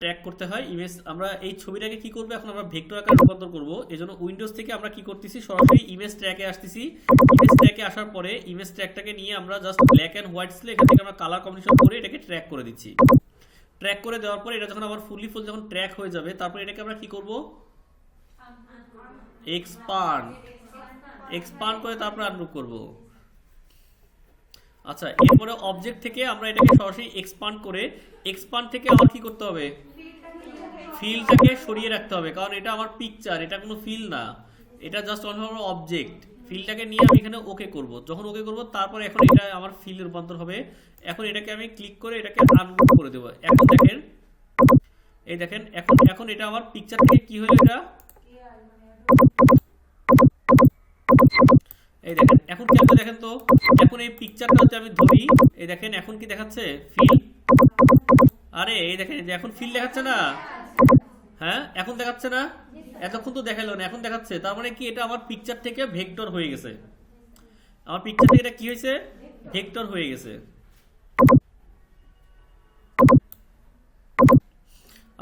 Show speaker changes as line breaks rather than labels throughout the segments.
Track করতে হয় image আমরা এই ছবিটাকে কি করব, এখন আমরা ভেক্টর আকারে রূপান্তর করব। এজন্য উইন্ডোজ থেকে আমরা কি করতেছি, সরাসরি ইমেজ ট্র্যাকে আসতেছি। ইমেজ ট্র্যাকে আসার পরে ইমেজ ট্র্যাকটাকে নিয়ে আমরা জাস্ট ব্ল্যাক এন্ড হোয়াইট স্লে এখান থেকে আমরা কালার কম্বিনেশন করে এটাকে ট্র্যাক করে দিচ্ছি। ট্র্যাক করে দেওয়ার পরে এটা যখন আবার ফুললি ফুল যখন ট্র্যাক হয়ে যাবে, তারপরে এটাকে আমরা কি করব? এক্সপান্ড এক্সপান্ড করে তারপরে আনরুপ করব। আচ্ছা এরপরে অবজেক্ট থেকে আমরা এটাকে সরাসরি এক্সপান্ড করে এক্সপান্ড থেকে আবার কি করতে হবে? ফিলটাকে সরিয়ে রাখতে হবে, কারণ এটা আমার পিকচার এটা কোনো ফিল না। এটা জাস্ট অন আমার অবজেক্ট ফিলটাকে নিয়ে আমি এখানে ওকে করব। যখন ওকে করব, তারপর এখন এটা আমার ফিল রূপান্তর হবে। এখন এটাকে আমি ক্লিক করে এটাকে আনগ্রুপ করে দেবো। এখন দেখেন, এই দেখেন, এখন এখন এটা আমার পিকচার থেকে কি হলো এটা? এই দেখেন, এখন আপনি দেখেন তো, এখন এই পিকচারটা যদি আমি ধরি, এই দেখেন এখন কি দেখাচ্ছে? ফিল আরে, এই দেখেন এখন ফিল দেখাচ্ছে না? হ্যাঁ এখন দেখাচ্ছে না? এতক্ষণ তো দেখাল না, এখন দেখাচ্ছে। তার মানে কি, এটা আমার পিকচার থেকে ভেক্টর হয়ে গেছে। আমার পিকচার থেকে এটা কি হয়েছে? ভেক্টর হয়ে গেছে।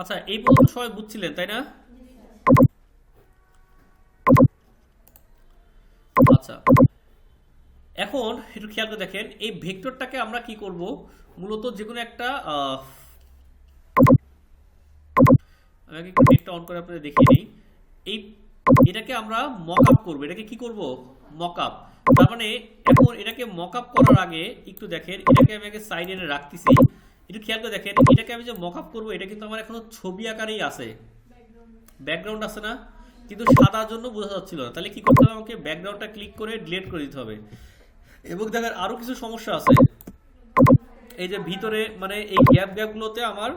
আচ্ছা এই পর্যন্ত সবাই বুঝছিলেন, তাই না? আচ্ছা। এখন একটু খেয়াল করে দেখেন, এই ভেক্টরটাকে আমরা কি করব? মূলত যে কোনো একটা আমি নেটটা অন করে আপনাদের দেখিয়ে দিই। এই, এটাকে আমরা মক আপ করব। এটাকে কি করব? মক আপ তার মানে এখন এটাকে মক আপ করার আগে একটু দেখেন, এটাকে আমি আগে সাইড এনে রাখতেছি। একটু খেয়াল করে দেখেন, এটাকে আমি যে মক আপ করব, এটা কিন্তু আমার এখনও ছবি আকারেই আছে। ব্যাকগ্রাউন্ড আছে না? কিন্তু সাদার জন্য বোঝা যাচ্ছিল না। তাহলে কি করতে হবে? আমাকে ব্যাকগ্রাউন্ডটা ক্লিক করে ডিলিট করে দিতে হবে। এবং দেখেন আরও কিছু সমস্যা আছে। এই যে ভিতরে মানে এই গ্যাপ গ্যাপগুলোতে আমার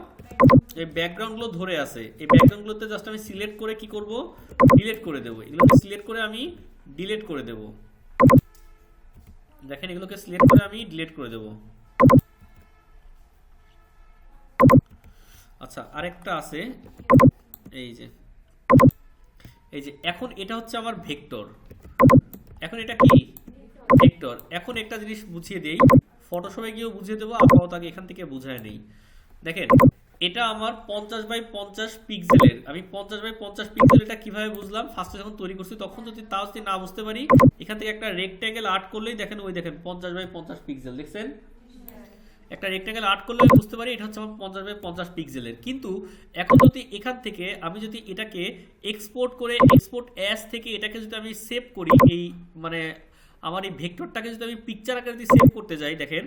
এই ব্যাকগ্রাউন্ডগুলো ধরে আছে। এই ব্যাকগ্রাউন্ডগুলোতে জাস্ট আমি সিলেক্ট করে কি করব? ডিলিট করে দেবো। এগুলোকে সিলেক্ট করে আমি ডিলিট করে দেব। দেখেন এগুলোকে সিলেক্ট করে আমি ডিলিট করে দেব। আচ্ছা আরেকটা আছে। এই যে এই যে এখন এটা হচ্ছে আমার ভেক্টর। এখন এটা কি? ভেক্টর। এখন একটা জিনিস বুঝিয়ে দেই। ফটোশপে গিয়েও বুঝিয়ে দেবো, আপাতত আগে এখান থেকে বুঝায় নেই। দেখেন, এটা আমার পঞ্চাশ বাই পঞ্চাশ পিক্সেলের আমি পঞ্চাশ বাই পঞ্চাশ পিক্সেল এটা কীভাবে বুঝলাম? ফার্স্টে যখন তৈরি করছি, তখন যদি তাও যদি না বুঝতে পারি, এখান থেকে একটা রেক্ট্যাঙ্গেল আর্ট করলেই দেখেন, ওই দেখেন, পঞ্চাশ বাই পঞ্চাশ পিক্সেল দেখছেন? একটা রেক্ট্যাঙ্গেল আর্ট করলে আমি বুঝতে পারি এটা হচ্ছে আমার পঞ্চাশ বাই পঞ্চাশ পিক্সেলের কিন্তু এখন যদি এখান থেকে আমি যদি এটাকে এক্সপোর্ট করে এক্সপোর্ট অ্যাস থেকে এটাকে যদি আমি সেভ করি, এই মানে আমার এই ভেক্টরটাকে যদি আমি পিকচার আকারে যদি সেভ করতে যাই, দেখেন।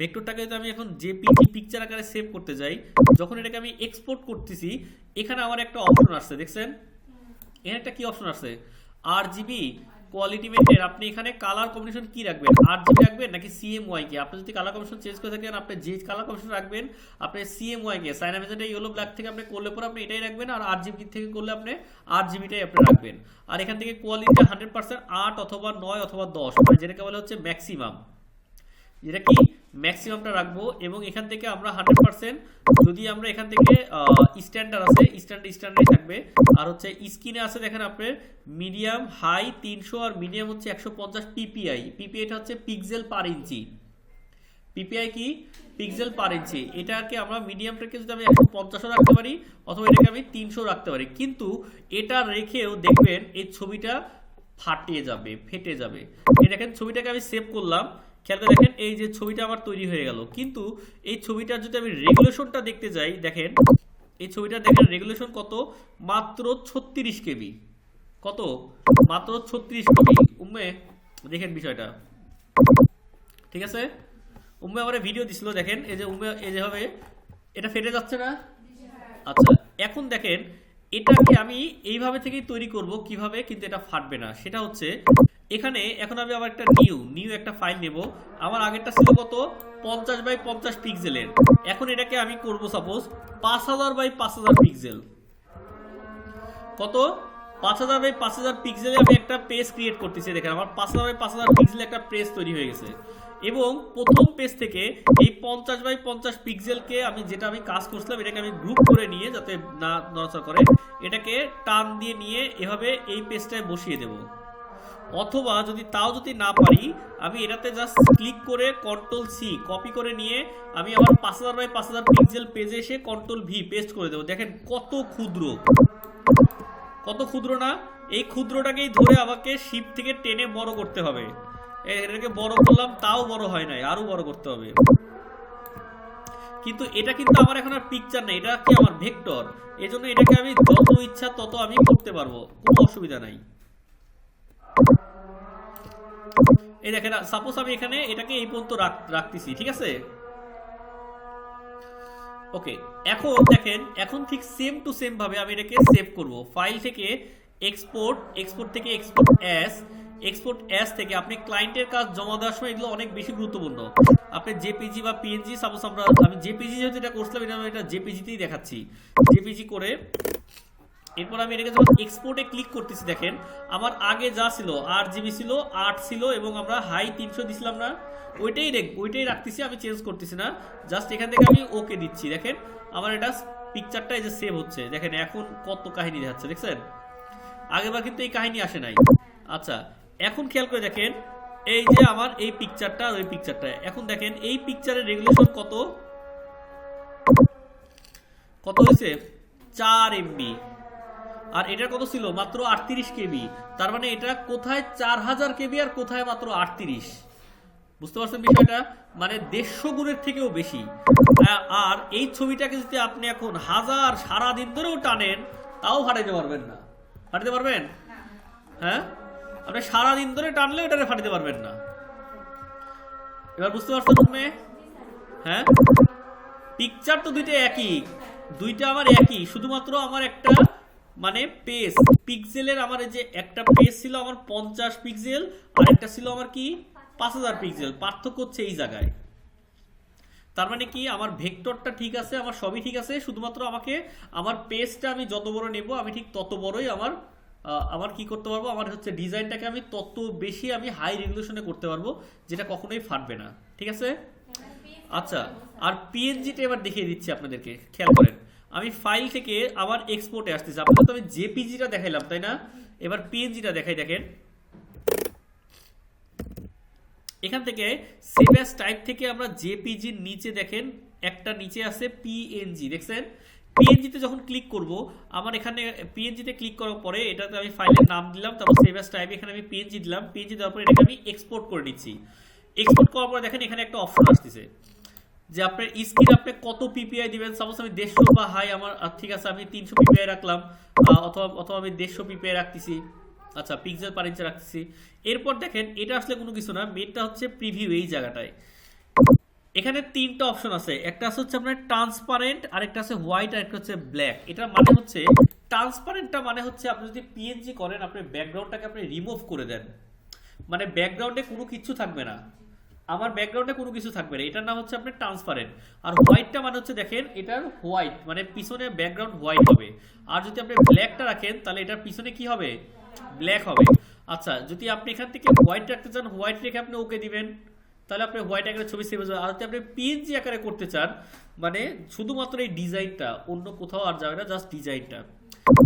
ভেক্টরটাকে যদি আমি এখন জেপিজি পিকচার আকারে সেভ করতে যাই, যখন এটাকে আমি এক্সপোর্ট করতেছি, এখানে আমার একটা অপশন আসছে, দেখছেন? এখানে একটা কি অপশন আছে আর জিবি কোয়ালিটি মেনটেন আপনি এখানে কালার কম্বিনেশন কি রাখবেন? আর জি রাখবেন নাকি সিএমওয়াই কে? আপনি যদি কালার কম্বিনেশন চেঞ্জ করে থাকেন, আপনি যে কালার কম্বিনেশন রাখবেন, আপনি সিএমওয়াই কে। সাইন ম্যাজেন্টা ইয়েলো ব্ল্যাক থেকে আপনি করলে পরে আপনি এটাই রাখবেন আর আর জিবি থেকে করলে আপনি আর জিবিটাই আপনি রাখবেন। আর এখান থেকে কোয়ালিটি হান্ড্রেড পার্সেন্ট আট অথবা নয় অথবা দশ মানে যেটাকে বলা হচ্ছে ম্যাক্সিমাম যেটা কি? ম্যাক্সিমামটা রাখব এবং এখান থেকে আমরা হান্ড্রেড পার্সেন্ট যদি আমরা এখান থেকে স্ট্যান্ডার্ড আছে স্ট্যান্ডার্ড স্ট্যান্ডার্ড থাকবে। আর হচ্ছে স্ক্রিনে আছে দেখেন আপনার মিডিয়াম হাই তিনশো আর মিডিয়াম হচ্ছে একশো পঞ্চাশ পিপিআই পিপিআইটা হচ্ছে পিক্সেল পার ইঞ্চি পিপিআই কি? পিক্সেল পার ইঞ্চি এটাকে আমরা মিডিয়ামটাকে যদি আমি একশো পঞ্চাশও রাখতে পারি, অথবা এটাকে আমি তিনশো রাখতে পারি। কিন্তু এটা রেখেও দেখবেন, এই ছবিটা ফাটিয়ে যাবে, ফেটে যাবে। এই দেখেন, ছবিটাকে আমি সেভ করলাম। খেয়াল করে দেখেন, এই যে ছবিটা আমার তৈরি হয়ে গেল। কিন্তু এই ছবিটার যদি আমি রেগুলেশনটা দেখতে যাই, দেখেন, এই ছবিটা দেখেন, রেগুলেশন কত? মাত্র ছত্রিশ কেবি। কত? মাত্র ছত্রিশ কেবি। উম্মে, দেখেন বিষয়টা। ঠিক আছে? উম্মে আমার ভিডিও দিছিল, দেখেন, এই যে উম্মে, এই যে হবে এটা ফেটে যাচ্ছে না? আচ্ছা এখন দেখেন, এটাকে আমি এইভাবে থেকেই তৈরি করব, কীভাবে, কিন্তু এটা ফাটবে না। সেটা হচ্ছে এখানে এখন আমি আবার একটা নিউ নিউ একটা ফাইল নেব। আমার আগেরটা ছিল কত? পঞ্চাশ বাই পঞ্চাশ পিক্সেলের এখন এটাকে আমি করব সাপোজ পাঁচ হাজার বাই পাঁচ হাজার পিক্সেল কত? পাঁচ হাজার বাই পাঁচ হাজার পিক্সেলে আমি একটা পেজ ক্রিয়েট করতেছি, দেখেন আমার পাঁচ হাজার বাই পাঁচ হাজার পিক্সেলে একটা পেজ তৈরি হয়ে গেছে। এবং প্রথম পেজ থেকে এই পঞ্চাশ বাই পঞ্চাশ পিক্সেলকে আমি যেটা আমি কাজ করছিলাম, এটাকে আমি গ্রুপ করে নিয়ে যাতে না নড়াচড়া করে, এটাকে টান দিয়ে নিয়ে এভাবে এই পেজটায় বসিয়ে দেব। অথবা যদি তাও যদি না পারি, আমি এটাতে জাস্ট ক্লিক করে কন্ট্রোল সি কপি করে নিয়ে আমি আবার পাঁচ হাজার বাই পাঁচ হাজার পিক্সেল পেজে এসে কন্ট্রোল ভি পেস্ট করে দেবো। দেখেন কত ক্ষুদ্র। কত ক্ষুদ্র না? এই ক্ষুদ্রটাকেই ধরে আমাকে শিপ থেকে টেনে বড় করতে হবে। এটাকে বড় করলাম, তাও বড় হয় নাই আরও বড় করতে হবে। কিন্তু এটা কিন্তু আমার এখন আর পিকচার নেই, এটা কি আমার ভেক্টর এজন্য এটাকে আমি যত ইচ্ছা তত আমি করতে পারব, কোনো অসুবিধা নাই। এই দেখেন সাপোজ আমি এখানে এটাকে এই পর্যন্ত রাখতেছি, ঠিক আছে? ওকে এখন দেখেন, এখন ঠিক সেম টু সেম ভাবে আমি এটাকে সেভ করব। ফাইল থেকে এক্সপোর্ট এক্সপোর্ট থেকে এক্সপোর্ট অ্যাস এক্সপোর্ট অ্যাস থেকে আপনি ক্লায়েন্টের কাজ জমা দেওয়ার সময় এগুলো অনেক বেশি গুরুত্বপূর্ণ। আপনি জেপিজি বা পিএনজি সাপোজ আমরা আমি জেপিজি যেহেতু এটা করছিলাম, এটা আমি এটা জেপিজিতেই দেখাচ্ছি। জেপিজি করে এরপর আমি এটাকে যখন এক্সপোর্টে ক্লিক করতেছি, দেখেন, আমার আগে যা ছিল আট জিবি ছিল, আট ছিল এবং আমরা হাই তিনশো দিছিলাম না, ওইটাই দেখ, ওইটাই রাখতেছি, আমি চেঞ্জ করতেছি না। জাস্ট এখান থেকে আমি ওকে দিচ্ছি, দেখেন, আমার এটা পিকচারটা এই যে সেভ হচ্ছে। দেখেন, এখন কত কাহিনী দেখাচ্ছে, দেখছেন? আগেবার কিন্তু এই কাহিনী আসে নাই। আচ্ছা এখন খেয়াল করে দেখেন, এই যে আমার এই পিকচারটা আর ওই পিকচারটা এখন দেখেন, এই পিকচারের রেগুলেশন কত? কত হয়েছে? চার এমবি আর এটার কত ছিল? মাত্র আটত্রিশ কেবি। তার মানে এটা কোথায়? চার হাজার কেবি আর কোথায় মাত্র আটত্রিশ? বুঝতে পারছেন বিষয়টা? মানে দেড়শো গুণের থেকেও বেশি। আ- আর এই ছবিটাকে যদি আপনি এখন হাজার সারা দিন ধরেও টানেন, তাও ফাটাইতে পারবেন না। ফাটাতে পারবেন? হ্যাঁ? আপনি সারা দিন ধরে টানলে এটাকে ফাটাতে পারবেন না। এবার বুঝতে পারছ তুমি হ্যাঁ? পিকচার তো দুইটা একই। দুইটা আমার একই। শুধুমাত্র আমার একটা মানে পেজ পিক্সেলের আমার এই যে একটা পেজ ছিল আমার পঞ্চাশ পিক্সেল আর একটা ছিল আমার কি? পাঁচ হাজার পিক্সেল পার্থক্য হচ্ছে এই জায়গায়। তার মানে কি? আমার ভেক্টরটা ঠিক আছে আমার সবই ঠিক আছে শুধুমাত্র আমাকে আমার পেজটা আমি যত বড় নেব আমি ঠিক তত বড়ই আমার আমার কি করতে পারব? আমার হচ্ছে ডিজাইনটাকে আমি তত বেশি আমি হাই রেগুলেশনে করতে পারব যেটা কখনোই ফাটবে না। ঠিক আছে? আচ্ছা আর পিএনজিটা এবার দেখিয়ে দিচ্ছি আপনাদেরকে। খেয়াল করেন। আমি ফাইল থেকে আবার এক্সপোর্টে আসতেছি। আপনাদের তো আমি জেপিজিটা দেখাইলাম, তাই না? এবার পিএনজিটা দেখাই, দেখেন। এখান থেকে সেভ টাইপ থেকে আমরা জেপিজির নিচে দেখেন, একটা নিচে আছে পিএনজি দেখছেন? পিএনজিতে যখন ক্লিক করব, আমার এখানে পিএনজিতে ক্লিক করার পরে এটাতে আমি ফাইলের নাম দিলাম, তারপর সেভ টাইপ এখানে আমি পিএনজি দিলাম পিএনজি দেওয়ার পরে এটাকে আমি এক্সপোর্ট করে নিচ্ছি। এক্সপোর্ট করার পরে দেখেন, এখানে একটা অপশন আসতেছে। যে আপনার স্ক্রিন আপনি কত পিপিআই দিবেন? সাপোজ আমি দেড়শো বা হাই, আমার ঠিক আছে, আমি তিনশো পিপিআই রাখলাম অথবা অথবা আমি দেড়শো পিপিআই রাখতেছি আচ্ছা পিক্সেল পার ইঞ্চে রাখতেছি। এরপর দেখেন, এটা আসলে কোনো কিছু না মেনটা হচ্ছে প্রিভিউ এই জায়গাটায়। এখানে তিনটা অপশন আছে, একটা আছে হচ্ছে আপনার ট্রান্সপারেন্ট আর একটা আছে হোয়াইট আর একটা হচ্ছে ব্ল্যাক এটা মানে হচ্ছে ট্রান্সপারেন্টটা মানে হচ্ছে আপনি যদি পিএনজি করেন আপনি ব্যাকগ্রাউন্ডটাকে আপনি রিমুভ করে দেন। মানে ব্যাকগ্রাউন্ডে কোনো কিছু থাকবে না। আমার ব্যাকগ্রাউন্ডে কোনো কিছু থাকবে না। এটার নাম হচ্ছে আপনার ট্রান্সপারেন্ট আর হোয়াইটটা মানে হচ্ছে দেখেন, এটার হোয়াইট মানে পিছনে ব্যাকগ্রাউন্ড হোয়াইট হবে। আর যদি আপনি ব্ল্যাকটা রাখেন, তাহলে এটার পিছনে কি হবে? ব্ল্যাক হবে। আচ্ছা যদি আপনি এখান থেকে হোয়াইট রাখতে চান হোয়াইট রেখে আপনি ওকে দিবেন। তাহলে আপনি হোয়াইট আকারে ছবি সেভ হয়ে আর যদি আপনি পিএনজি আকারে করতে চান মানে শুধুমাত্র এই ডিজাইনটা অন্য কোথাও আর যাবে না জাস্ট ডিজাইনটা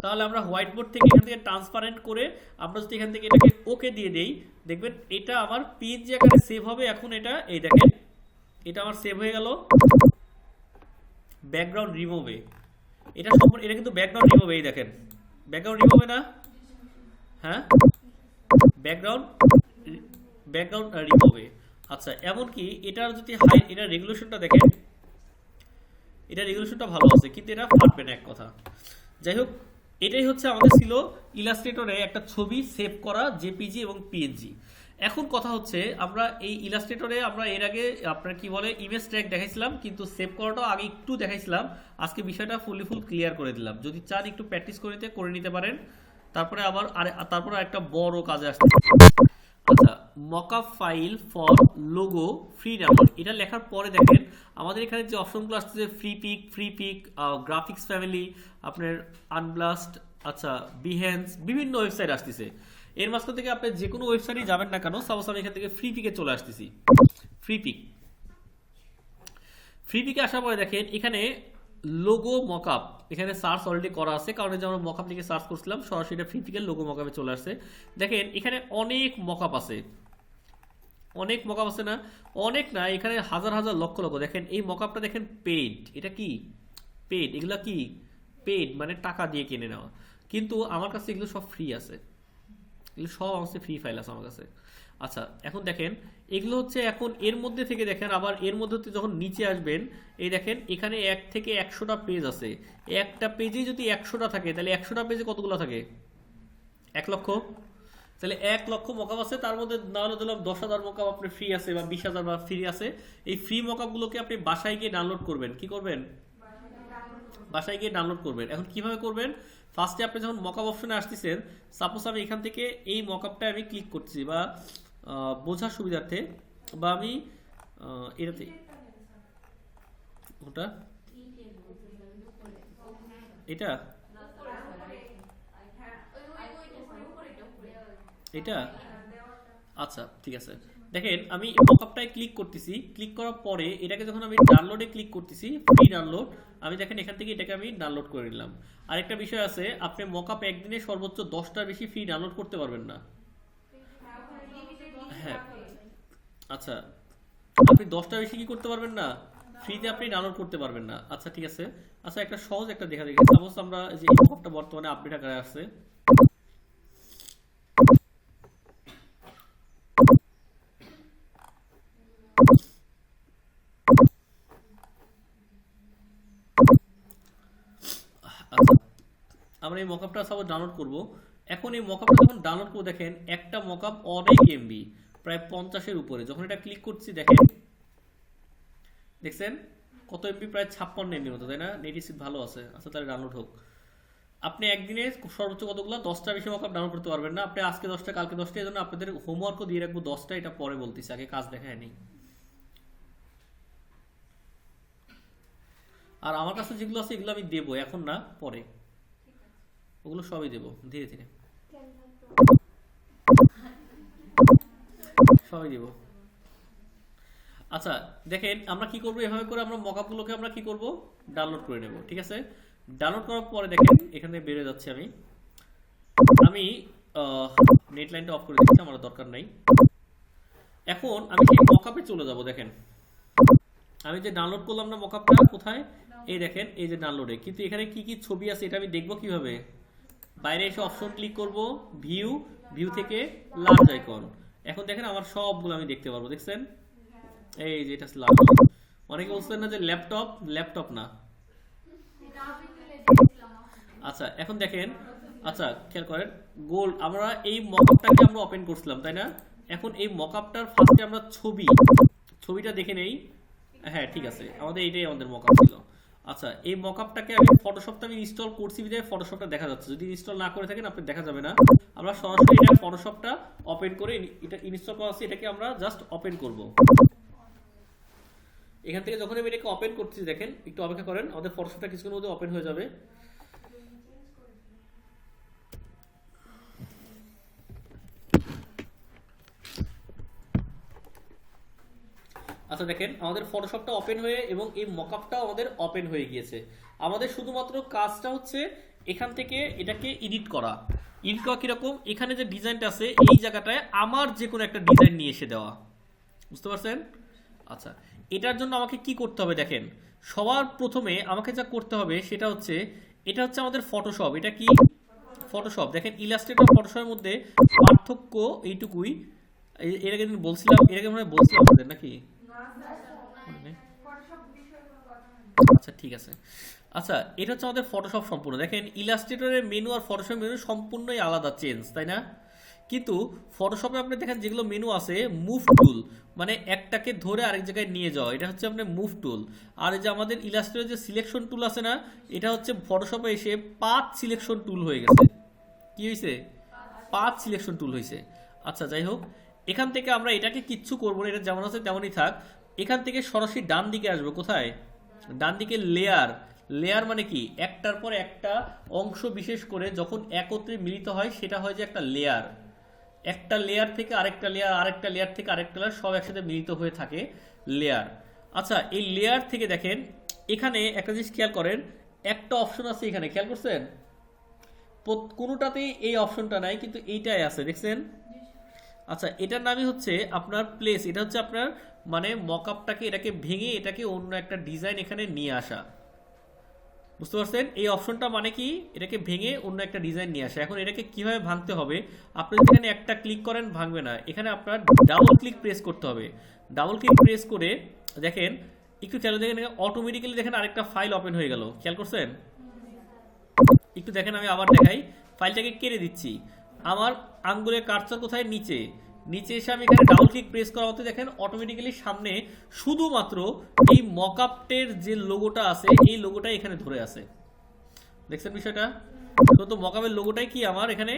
তাহলে আমরা হোয়াইট বোর্ড থেকে এখান থেকে ট্রান্সপারেন্ট করে আমরা যদি এখান থেকে এটাকে ওকে দিয়ে দেই, দেখবেন এটা আমার পিএনজি আকারে সেভ হবে, এখন এটা এই দেখেন, এটা আমার সেভ হয়ে গেল। ব্যাকগ্রাউন্ড রিমুভে এটা সম্পূর্ণ এটা কিন্তু ব্যাকগ্রাউন্ড রিমুভে এই দেখেন। ব্যাকগ্রাউন্ড রিমুভে না? হ্যাঁ? ব্যাকগ্রাউন্ড ব্যাকগ্রাউন্ড রিমুভে আচ্ছা এমনকি এটার যদি হাই এটার রেগুলেশনটা দেখেন, এটা রেগুলেশনটা ভালো আছে, কিন্তু এটা ফাটবে না, এক কথা। যাই হোক এটাই হচ্ছে আমাদের ছিল ইলাস্ট্রেটরে একটা ছবি সেভ করা জেপিজি এবং পিএনজি এখন কথা হচ্ছে, আমরা এই ইলাস্ট্রেটরে আমরা এর আগে আপনার কি বলে ইমেজ ট্র্যাক দেখাইছিলাম, কিন্তু সেভ করাটাও আগে একটু দেখাইছিলাম। আজকে বিষয়টা ফুলি ফুল ক্লিয়ার করে দিলাম। যদি চান একটু প্র্যাকটিস করে নিতে করে নিতে পারেন। তারপরে আবার আর, তারপরে একটা বড় কাজে আসতে mockup file for logo free download এটা লেখার পরে দেখেন, আমাদের এখানে যে অপশনগুলো আসছে free pick free pick graphics family আপনার আনব্লাস্ট আচ্ছা বিহেন্স বিভিন্ন ওয়েবসাইট আসতেছে। এর মাঝখান থেকে আপনি যে কোনো ওয়েবসাইটে যাবেন না কেন সাপোজ আমি এখান থেকে ফ্রি পিকে চলে আসতেছি। ফ্রি পিক ফ্রি পিকে আসার পরে দেখেন, এখানে লোগো মকআপ এখানে সার্চ অলরেডি করা আছে, কারণ যে আমরা মকআপ লিখে সার্চ করছিলাম, সরাসরি এটা থেকে লোগো মকআপে চলে আসছে। দেখেন, এখানে অনেক মকআপ আছে। অনেক মকআপ আছে না? অনেক না, এখানে হাজার হাজার লক্ষ লক্ষ। দেখেন, এই মকআপটা দেখেন পেড এটা কি? পেড এগুলো কি? পেড মানে টাকা দিয়ে কিনে নেওয়া। কিন্তু আমার কাছে এগুলো সব ফ্রি আছে। এগুলো সব আমার ফ্রি ফাইল আছে আমার কাছে। আচ্ছা এখন দেখেন, এগুলো হচ্ছে এখন এর মধ্যে থেকে দেখেন, আবার এর মধ্যে যখন নিচে আসবেন, এই দেখেন, এখানে এক থেকে একশোটা পেজ আছে। একটা পেজে যদি একশোটা থাকে, তাহলে একশোটা পেজে কতগুলো থাকে? এক লক্ষ। তাহলে এক লক্ষ মকাপ আছে, তার মধ্যে না হলে ধরলাম দশ হাজার মকাপ আপনি ফ্রি আছে বা বিশ হাজার বা ফ্রি আছে। এই ফ্রি মকাপগুলোকে আপনি বাসায় গিয়ে ডাউনলোড করবেন। কি করবেন? বাসায় গিয়ে ডাউনলোড করবেন। এখন কীভাবে করবেন? ফার্স্টে আপনি যখন মকআপ অপশনে আসতেছেন সাপোজ আমি এখান থেকে এই মকআপটা আমি ক্লিক করছি বা বোঝার সুবিধার্থে বা আমি এটাতে ওটা এটা এটা? আচ্ছা ঠিক আছে। দেখেন, আমি এই মকআপটায় ক্লিক করতেছি। ক্লিক করার পরে এটাকে যখন আমি ডাউনলোডে ক্লিক করতেছি ফ্রি ডাউনলোড আমি দেখেন এখান থেকে এটাকে আমি ডাউনলোড করে নিলাম। আরেকটা বিষয় আছে, আপনি মকআপ একদিনে সর্বোচ্চ দশটার বেশি ফ্রি ডাউনলোড করতে পারবেন না। হ্যাঁ। আচ্ছা আপনি দশটার বেশি কি করতে পারবেন না? ফ্রিতে আপনি ডাউনলোড করতে পারবেন না। আচ্ছা ঠিক আছে। আচ্ছা একটা সহজ একটা দেখা দেখি সাপোজ আমরা যে এই বর্তমানে আপডেট আকারে আছে আচ্ছা আমরা এই মকআপটা সাপোজ ডাউনলোড করব। এখন এই মকআপটা যখন ডাউনলোড করব দেখেন একটা মকআপ অনেক এমবি প্রায় পঞ্চাশের উপরে। যখন এটা ক্লিক করছি দেখেন। দেখছেন? কত এমবি প্রায় ছাপ্পান্ন এমবির মতো তাই না? নেট স্পিড ভালো আছে। আচ্ছা তাহলে ডাউনলোড হোক। আপনি একদিনে সর্বোচ্চ কতগুলো? দশটা বেশি মকআপ ডাউনলোড করতে পারবেন না। আপনি আজকে দশটা কালকে দশটা এই জন্য আপনাদের হোমওয়ার্কও দিয়ে রাখব। দশটা এটা পরে বলতেছি। আগে কাজ দেখায় নেই। আর আমার কাছে যেগুলো আছে এগুলো আমি দেবো। এখন না পরে। ওগুলো সবই দেবো। ধীরে ধীরে। সবই দেবো। আচ্ছা দেখেন আমরা কি করব? এভাবে করে আমরা মকআপগুলোকে আমরা কি করব? ডাউনলোড করে নেব, ঠিক আছে? ডাউনলোড করার পরে দেখেন, এখানে বেড়ে যাচ্ছে আমি। আমি নেট লাইনটা অফ করে দিচ্ছি, আমার দরকার নাই। এখন আমি সেই মকআপে চলে যাব, দেখেন। আমি যে ডাউনলোড করলাম না মকআপটা কোথায়? এই দেখেন, এই যে ডাউনলোডে কিন্তু এখানে কি কি ছবি আছে, এটা আমি দেখব কীভাবে? বাইরে এসে অপশন ক্লিক করব ভিউ ভিউ থেকে লার্জ আইকন এখন দেখেন আমার সবগুলো আমি দেখতে পারব দেখছেন? এই যে এটা লার্জ অনেকে বলছেন না যে ল্যাপটপ ল্যাপটপ না। আচ্ছা এখন দেখেন আচ্ছা খেয়াল করেন গোল আমরা এই মকআপটাকে আমরা ওপেন করছিলাম তাই না? এখন এই মকআপটার ফার্স্টে আমরা ছবি ছবিটা দেখে নেই। হ্যাঁ ঠিক আছে আমাদের এইটাই আমাদের মকআপ ছিল। আচ্ছা এই মকআপটাকে আমি ফটোশপটা আমি ইনস্টল করছি বিধায় ফটোশপটা দেখা যাচ্ছে। যদি ইনস্টল না করে থাকেন, আপনি দেখা যাবে না। আমরা সরাসরি এটা ফটোশপটা ওপেন করে এটা ইনস্টল করা আছে, এটাকে আমরা জাস্ট ওপেন করব। এখান থেকে যখন আমি এটাকে ওপেন করছি, দেখেন, একটু অপেক্ষা করেন, আমাদের ফটোশপটা কিছুক্ষণের মধ্যে ওপেন হয়ে যাবে। আচ্ছা দেখেন, আমাদের ফটোশপটা ওপেন হয়ে এবং এই মকআপটাও আমাদের ওপেন হয়ে গিয়েছে। আমাদের শুধুমাত্র কাজটা হচ্ছে এখান থেকে এটাকে এডিট করা। এডিট করা কীরকম? এখানে যে ডিজাইনটা আছে, এই জায়গাটায় আমার যে কোনো একটা ডিজাইন নিয়ে এসে দেওয়া। বুঝতে পারছেন? আচ্ছা এটার জন্য আমাকে কি করতে হবে দেখেন? সবার প্রথমে আমাকে যা করতে হবে সেটা হচ্ছে, এটা হচ্ছে আমাদের ফটোশপ এটা কি? ফটোশপ দেখেন ইলাস্ট্রেটর ফটোশপের মধ্যে পার্থক্য এইটুকুই। এর আগে বলছিলাম, এর আগে মনে হয় বলছিলাম নাকি? আচ্ছা ঠিক আছে। আচ্ছা এটা হচ্ছে আমাদের ফটোশপ সম্পূর্ণ। দেখেন ইলাস্ট্রেটরের মেনু আর ফটোশপ মেনু সম্পূর্ণই আলাদা চেঞ্জ তাই না? কিন্তু ফটোশপে আপনি দেখেন, যেগুলো মেনু আছে মুভ টুল মানে একটাকে ধরে আরেক জায়গায় নিয়ে যাওয়া, এটা হচ্ছে আপনার মুভ টুল আর যে আমাদের ইলাস্ট্রেটর যে সিলেকশন টুল আছে না, এটা হচ্ছে ফটোশপে এসে পাঁচ সিলেকশন টুল হয়ে গেছে। কি হয়েছে পাঁচ সিলেকশন টুল হয়েছে আচ্ছা যাই হোক এখান থেকে আমরা এটাকে কিচ্ছু করব না, এটা যেমন আছে তেমনই থাক। এখান থেকে সরাসরি ডান দিকে আসব, কোথায়? ডান দিকে লেয়ার লেয়ার মানে কি? একটার পর একটা অংশ বিশেষ করে যখন একত্রে মিলিত হয়, সেটা হয় যে একটা লেয়ার একটা লেয়ার থেকে আরেকটা লেয়ার আরেকটা লেয়ার থেকে আরেকটা লেয়ার সব একসাথে মিলিত হয়ে থাকে লেয়ার আচ্ছা এই লেয়ার থেকে দেখেন, এখানে একটা জিনিস খেয়াল করেন, একটা অপশন আছে এখানে, খেয়াল করছেন? কোনোটাতেই এই অপশনটা নাই, কিন্তু এইটাই আছে, দেখছেন? আচ্ছা এটার নামই হচ্ছে আপনার প্লেস এটা হচ্ছে আপনার মানে মকআপটাকে এটাকে ভেঙে এটাকে অন্য একটা ডিজাইন এখানে নিয়ে আসা। বুঝতে পারছেন? এই অপশনটা মানে কি? এটাকে ভেঙে অন্য একটা ডিজাইন নিয়ে আসা। এখন এটাকে কীভাবে ভাঙতে হবে? আপনি যদি এখানে একটা ক্লিক করেন, ভাঙবে না। এখানে আপনার ডাবল ক্লিক প্রেস করতে হবে। ডাবল ক্লিক প্রেস করে, দেখেন, একটু খেয়াল দেখেন অটোমেটিক্যালি দেখেন আরেকটা ফাইল ওপেন হয়ে গেল। খেয়াল করছেন? একটু দেখেন আমি আবার দেখাই। ফাইলটাকে কেড়ে দিচ্ছি। আমার আঙ্গুলের কার্সার কোথায়? নিচে। নিচে এসে আমি এখানে ডাবল ক্লিক প্রেস করা হতে দেখেন অটোমেটিক্যালি সামনে শুধুমাত্র এই মকআপটের যে লোগোটা আছে, এই লোগোটাই এখানে ধরে আছে। দেখছেন বিষয়টা? তো মকআপের লোগোটাই কি আমার এখানে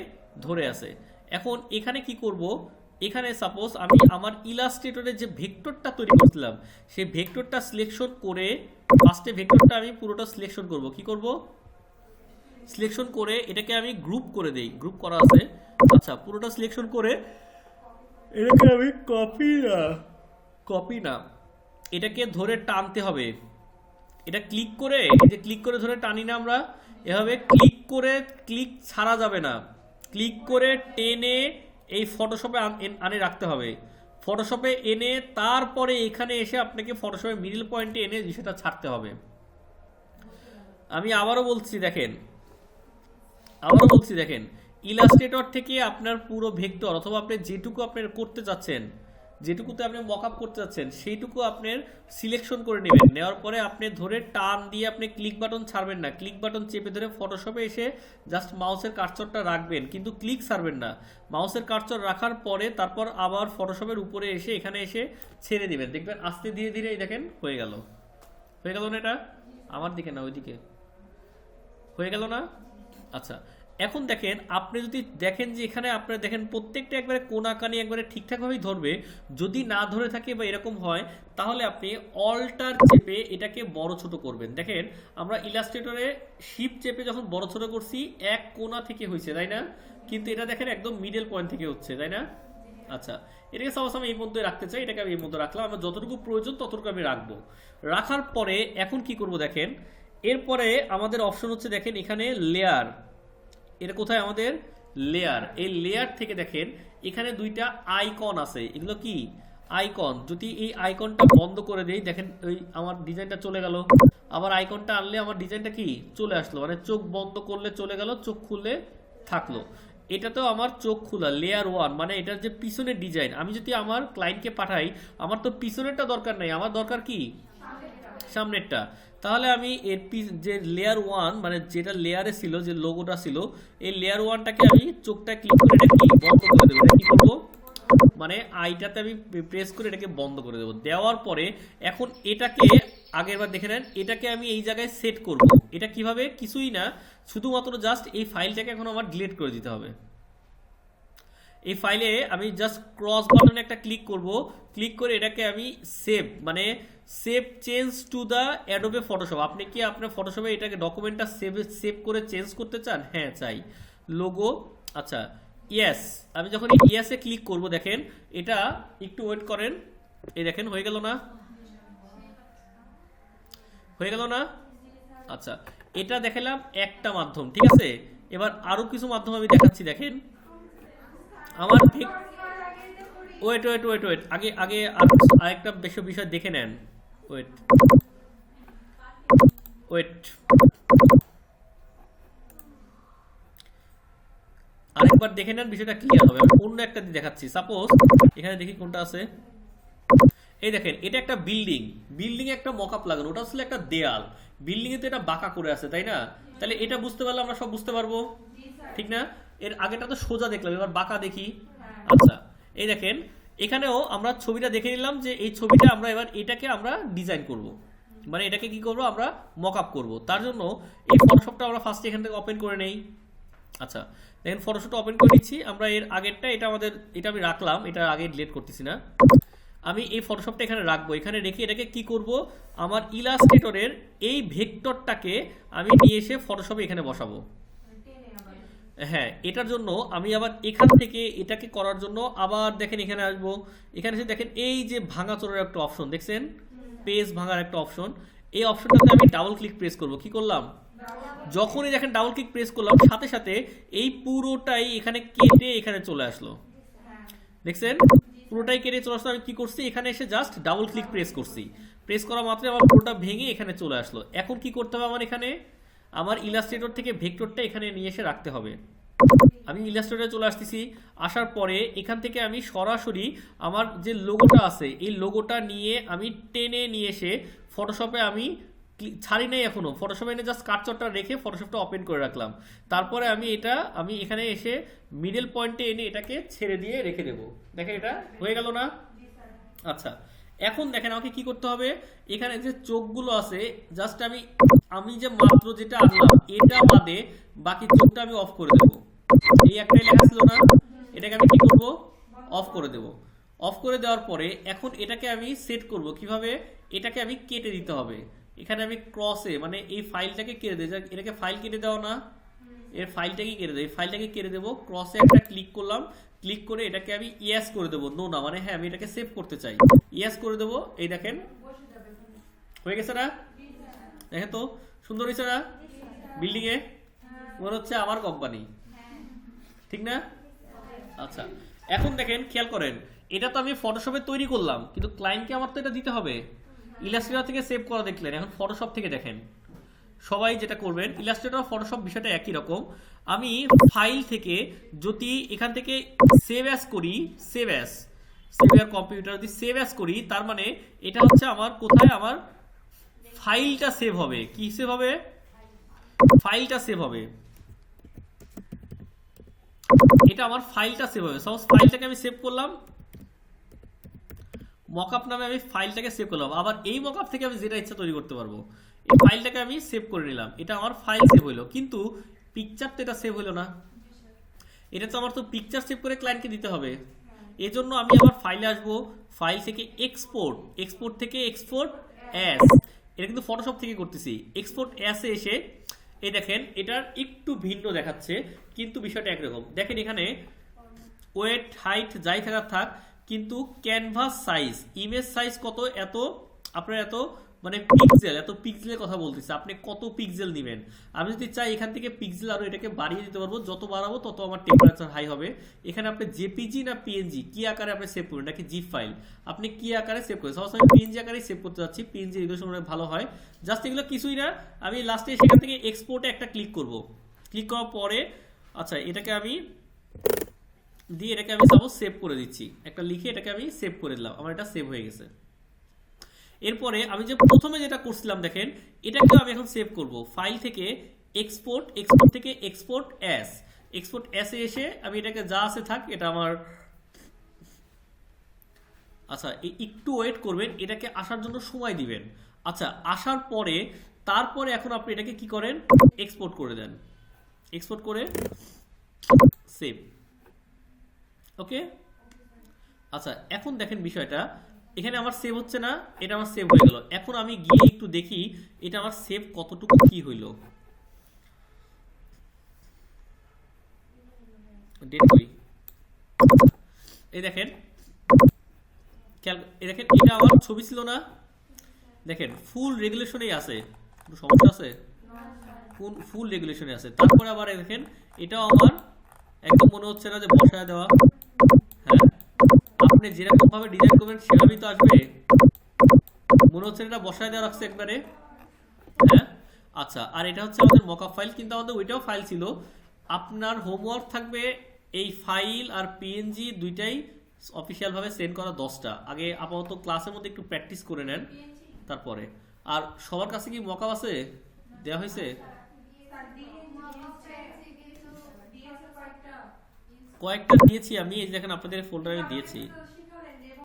ধরে আছে। এখন এখানে কি করব? এখানে সাপোজ আমি আমার ইলাস্ট্রেটরের যে ভেক্টরটা তৈরি করছিলাম, সেই ভেক্টরটা সিলেকশন করে ফার্স্টে ভেক্টরটা আমি পুরোটা সিলেকশন করব। কি করব? সিলেকশন করে এটাকে আমি গ্রুপ করে দেই। গ্রুপ করা আছে। আচ্ছা পুরোটা সিলেকশন করে এটাকে আমি কপি না কপি না। এটাকে ধরে টানতে হবে। এটা ক্লিক করে যে ক্লিক করে ধরে টানি না আমরা, এভাবে ক্লিক করে ক্লিক ছাড়া যাবে না। ক্লিক করে টেনে এই ফটোশপে আনে রাখতে হবে। ফটোশপে এনে তারপরে এখানে এসে আপনাকে ফটোশপে মিডল পয়েন্টে এনে বিষয়টা ছাড়তে হবে। আমি আবারও বলছি, দেখেন আবারও বলছি দেখেন ইলাস্ট্রেটর থেকে আপনার পুরো ভেক্টর অথবা আপনি যেটুকু আপনার করতে চাচ্ছেন, যেটুকুতে আপনি মক আপ করতে চাচ্ছেন, সেইটুকু আপনার সিলেকশন করে নেবেন। নেওয়ার পরে আপনি ধরে টান দিয়ে আপনি ক্লিক বাটন ছাড়বেন না। ক্লিক বাটন চেপে ধরে ফটোশপে এসে জাস্ট মাউসের কার্সরটা রাখবেন, কিন্তু ক্লিক ছাড়বেন না। মাউসের কার্সর রাখার পরে তারপর আবার ফটোশপের উপরে এসে, এখানে এসে ছেড়ে দেবেন। দেখবেন আস্তে ধীরে ধীরে দেখেন, হয়ে গেল। হয়ে গেল না এটা? আমার দিকে না, ওইদিকে। হয়ে গেল না? আচ্ছা এখন দেখেন, আপনি যদি দেখেন যে এখানে আপনারা দেখেন প্রত্যেকটা একবারে কোনাকানি একবারে ঠিকঠাকভাবেই ধরবে, যদি না ধরে থাকে বা এরকম হয়, তাহলে আপনি অল্টার চেপে এটাকে বড় ছোট করবেন। দেখেন, আমরা ইলাস্ট্রেটরে শিপ চেপে যখন বড় ছোট করছি, এক কোনা থেকে হয়েছে, তাই না? কিন্তু এটা দেখেন একদম মিডল পয়েন্ট থেকে হচ্ছে, তাই না? আচ্ছা এটাকে সাপোজ আমি এই মধ্যে রাখতে চাই, এটাকে আমি এই মধ্যে রাখলাম। আমার যতটুকু প্রয়োজন, ততটুকু আমি রাখব। রাখার পরে এখন কি করব দেখেন এরপরে আমাদের অপশন হচ্ছে দেখেন এখানে লেয়ার এটা কোথায় আমাদের? লেয়ার এই লেয়ার থেকে দেখেন এখানে দুইটা আইকন আছে। এগুলো কি? আইকন যদি এই আইকনটা বন্ধ করে দেই, দেখেন ওই আমার ডিজাইনটা চলে গেল। আবার আইকনটা আনলে আমার ডিজাইনটা কি? চলে আসলো। মানে চোখ বন্ধ করলে চলে গেল, চোখ খুললে থাকল। এটা তো আমার চোখ খোলা লেয়ার ওয়ান মানে এটার যে পিছনের ডিজাইন আমি যদি আমার ক্লায়েন্টকে পাঠাই, আমার তো পিছনেরটা দরকার নেই। আমার দরকার কি? সামনেরটা। তাহলে আমি এর পি- যে লেয়ার ওয়ান মানে যেটা লেয়ারে ছিল, যে লোগোটা ছিল, এই লেয়ার ওয়ানটাকে আমি চোখটা ক্লিক করে এটা বন্ধ করে দেবো? এটা কি করব? মানে আইটাতে আমি প্রেস করে এটাকে বন্ধ করে দেবো। দেওয়ার পরে এখন এটাকে, আগের বার দেখে নেন, এটাকে আমি এই জায়গায় সেট করব। এটা কীভাবে? কিছুই না, শুধুমাত্র জাস্ট এই ফাইলটাকে এখন আমার ডিলিট করে দিতে হবে। এই ফাইলে আমি জাস্ট ক্রস বাটনে একটা ক্লিক করব। ক্লিক করে এটাকে আমি সেভ মানে save change to the Adobe Photoshop আপনি কি আপনার ফটোশপে এটাকে ডকুমেন্টটা সেভ সেভ করে চেঞ্জ করতে চান? হ্যাঁ চাই। লোগো আচ্ছা ইয়েস আমি যখন ইয়েসে ক্লিক করব, দেখেন, এটা একটু ওয়েট করেন। এই দেখেন, হয়ে গেল না? হয়ে গেল না? আচ্ছা এটা দেখালাম একটা মাধ্যম, ঠিক আছে? এবার আরও কিছু মাধ্যম আমি দেখাচ্ছি, দেখেন। আমার ঠিক ওয়েট ওয়েট ওয়েট ওয়েট আগে আগে আরেকটা বেশি বিষয় দেখে নেন। ওয়েট ওয়েট আরেকবার দেখে নেন, বিষয়টা ক্লিয়ার হবে। আমি অন্য একটা দেখাচ্ছি। সাপোজ এখানে দেখি কোনটা আছে। এই দেখেন, এটা একটা বিল্ডিং বিল্ডিং এ একটা মকআপ লাগানো। ওটা আসলে একটা দেয়াল। বিল্ডিং এ তো এটা বাঁকা করে আছে, তাই না? তাহলে এটা বুঝতে পারলে আমরা সব বুঝতে পারব। ঠিক না? এর আগেটা তো সোজা দেখলাম, এবার বাঁকা দেখি। আচ্ছা এই দেখেন, এখানেও আমরা ছবিটা দেখে নিলাম যে এই ছবিটা আমরা এবার এটাকে আমরা ডিজাইন করব। মানে এটাকে কি করব? আমরা মক আপ করব। তার জন্য এই ফটোশপটা আমরা ফার্স্ট এখান থেকে ওপেন করে নেই। আচ্ছা দেখেন ফটোশপটা ওপেন করে নিচ্ছি। আমরা এর আগেরটা, এটা আমাদের, এটা আমি রাখলাম, এটা আগে ডিলিট করতেছি না। আমি এই ফটোশপটা এখানে রাখব। এখানে রেখে এটাকে কি করব? আমার ইলাস্ট্রেটরের এই ভেক্টরটাকে আমি নিয়ে এসে ফটোশপে এখানে বসাবো। হ্যাঁ এটার জন্য আমি আবার এখান থেকে এটাকে করার জন্য আবার দেখেন এখানে আসব। এখানে এসে দেখেন এই যে ভাঙা চোরের একটা অপশন দেখছেন? পেজ ভাঙার একটা অপশন এই অপশনটাতে আমি ডাবল ক্লিক প্রেস করব। কি করলাম? যখনই দেখেন ডাবল ক্লিক প্রেস করলাম, সাথে সাথে এই পুরোটাই এখানে কেটে এখানে চলে আসলো। দেখছেন? পুরোটাই কেটে চলে আসলো। আমি কি করছি? এখানে এসে জাস্ট ডাবল ক্লিক প্রেস করছি। প্রেস করা মাত্রই আমার পুরোটা ভেঙে এখানে চলে আসলো। এখন কি করতে হবে আমার এখানে? আমার ইলাস্ট্রেটর থেকে ভেক্টরটা এখানে নিয়ে এসে রাখতে হবে। আমি ইলাস্ট্রেটরে চলে আসতেছি। আসার পরে এখান থেকে আমি সরাসরি আমার যে লোগোটা আছে এই লোগোটা নিয়ে আমি টেনে নিয়ে এসে ফটোশপে আমি ছাড়ি নাই এখনও। ফটোশপে এনে জাস্ট কাটচটটা রেখে ফটোশপটা ওপেন করে রাখলাম। তারপরে আমি এটা আমি এখানে এসে মিডল পয়েন্টে এনে এটাকে ছেড়ে দিয়ে রেখে দেবো। দেখেন এটা হয়ে গেল না? আচ্ছা। এখন দেখেন আমাকে কি করতে হবে? এখানে যে চোখগুলো আছে জাস্ট আমি আমি যে মাত্র যেটা আনলাম, এটা বাদে বাকি চোখটা আমি অফ করে দেবো। এই একটাই লেখা ছিল না? এটাকে আমি কি করব? অফ করে দেব। অফ করে দেওয়ার পরে এখন এটাকে আমি সেট করব। কীভাবে? এটাকে আমি কেটে দিতে হবে। এখানে আমি ক্রসে মানে এই ফাইলটাকে কেটে দেয় এটাকে ফাইল কেটে দেওয়া না। এর ফাইলটাকে কেটে দেয় ফাইলটাকে কেটে দেবো। ক্রসে একটা ক্লিক করলাম। ক্লিক করে এটাকে আমি ইয়াস করে দেবো। নো না মানে হ্যাঁ আমি এটাকে সেভ করতে চাই। ইয়াস করে দেবো, এই দেখেন। হয়ে গেছে না? দেখেন তো, সুন্দর হয়েছে না? বিল্ডিং এ? মনে হচ্ছে আমার কোম্পানি ঠিক না? আচ্ছা এখন দেখেন, খেয়াল করেন, এটা তো আমি ফটোশপে তৈরি করলাম, কিন্তু ক্লায়েন্টকে আমার তো এটা দিতে হবে। ইলাস্ট্রেটর থেকে সেভ করা দেখলেন, এখন ফটোশপ থেকে দেখেন। সবাই যেটা করবেন ইলাস্ট্রেটর ফটোশপ বিষয়টা একই রকম। আমি ফাইল থেকে যদি এখান থেকে সেভ অ্যাস করি save as save your computer যদি সেভ অ্যাস করি, তার মানে এটা হচ্ছে আমার কোথায়? আমার ফাইলটা সেভ হবে। কি সেভ হবে? ফাইলটা সেভ হবে। এটা আমার ফাইলটা সেভ হবে। সাপোজ ফাইলটাকে আমি সেভ করলাম। মকআপ নামে আমি ফাইলটাকে সেভ করলাম। আবার এই মকআপ থেকে আমি যেটা ইচ্ছা তৈরি করতে পারব। ফাইলটাকে আমি সেভ করে নিলাম। এটা আমার ফাইল সেভ হলো কিন্তু পিকচার তো এটা সেভ হলো না। এটা তো আমার তো পিকচার সেভ করে ক্লায়েন্টকে দিতে হবে। এই জন্য আমি আমার ফাইলে আসব। ফাইল থেকে এক্সপোর্ট এক্সপোর্ট থেকে এক্সপোর্ট অ্যাস এটা কিন্তু ফটোশপ থেকে করতেছি। এক্সপোর্ট অ্যাসে এসে, এই দেখেন, এটার একটু ভিন্ন দেখাচ্ছে, কিন্তু বিষয়টা একরকম। দেখেন এখানে ওয়েট হাইট যাই থাকার থাক, কিন্তু ক্যানভাস সাইজ ইমেজ সাইজ কত, এত, আপনার এত মানে পিক্সেল এত পিক্সেলের কথা বলতেছে, আপনি কত পিক্সেল নেবেন? আমি যদি চাই এখান থেকে পিক্সেল আরও এটাকে বাড়িয়ে দিতে পারব, যত বাড়াবো তত আমার টেম্পারেচার হাই হবে। এখানে আপনি জেপিজি না পিএনজি কি আকারে আপনি সেভ করবেন? নাকি জিপ ফাইল আপনি কি আকারে সেভ করবেন? সবসময় পিএনজি আকারে সেভ করতে যাচ্ছি পিএনজি রেজলিউশন অনেক ভালো হয়। জাস্ট এগুলো কিছুই না, আমি লাস্টে সেখান থেকে এক্সপোর্টে একটা ক্লিক করব। ক্লিক করার পরে আচ্ছা এটাকে আমি দিয়ে এটাকে আমি সাপোজ সেভ করে দিচ্ছি। একটা লিখে এটাকে আমি সেভ করে দিলাম, আমার এটা সেভ হয়ে গেছে। এরপরে আমি যে প্রথমে যেটা করছিলাম দেখেন এটাকে আমি এখন সেভ করব। ফাইল থেকে এক্সপোর্ট এক্সপোর্ট থেকে এক্সপোর্ট অ্যাস এক্সপোর্ট অ্যাসে এসে আমি এটাকে যা আছে থাক, এটা আমার আচ্ছা একটু ওয়েট করবেন, এটাকে আসার জন্য সময় দিবেন। আচ্ছা আসার পরে তারপরে এখন আপনি এটাকে কি করেন? এক্সপোর্ট করে দেন। এক্সপোর্ট করে সেভ ওকে আচ্ছা এখন দেখেন বিষয়টা। এখানে আমার সেভ হচ্ছে না, এটা আমার সেভ হয়ে গেল। এখন আমি গিয়ে একটু দেখি, এটা আমার সেভ কতটুকু কি হইল। এই দেখেন এই দেখেন, এটা আমার ছবি ছিল না। দেখেন ফুল রেগুলেশনেই আছে। সমস্যা আছে? ফুল ফুল রেগুলেশনে আছে। তারপরে আবার দেখেন, এটাও আমার, একদম মনে হচ্ছে না যে বসায় দেওয়া। আপনি যেরকম ভাবে ডিজাইন করবেন, সেভাবেই তো আসবে। মনে হচ্ছে এটা বসায় দেওয়া রাখছে একবারে। হ্যাঁ? আচ্ছা আর এটা হচ্ছে আমাদের মকআপ ফাইল কিন্তু আমাদের ওইটাও ফাইল ছিল। আপনার হোমওয়ার্ক থাকবে এই ফাইল আর পিএনজি দুইটাই অফিসিয়াল ভাবে সেন্ড করা দশটা। আগে আপাতত ক্লাসের মধ্যে একটু প্র্যাকটিস করে নেন তারপরে। আর সবার কাছে কি মকআপ আছে? দেওয়া হয়েছে? কয়েকটা দিয়েছি আমি, এই দেখেন আপনাদের ফোল্ডারে দিয়েছি।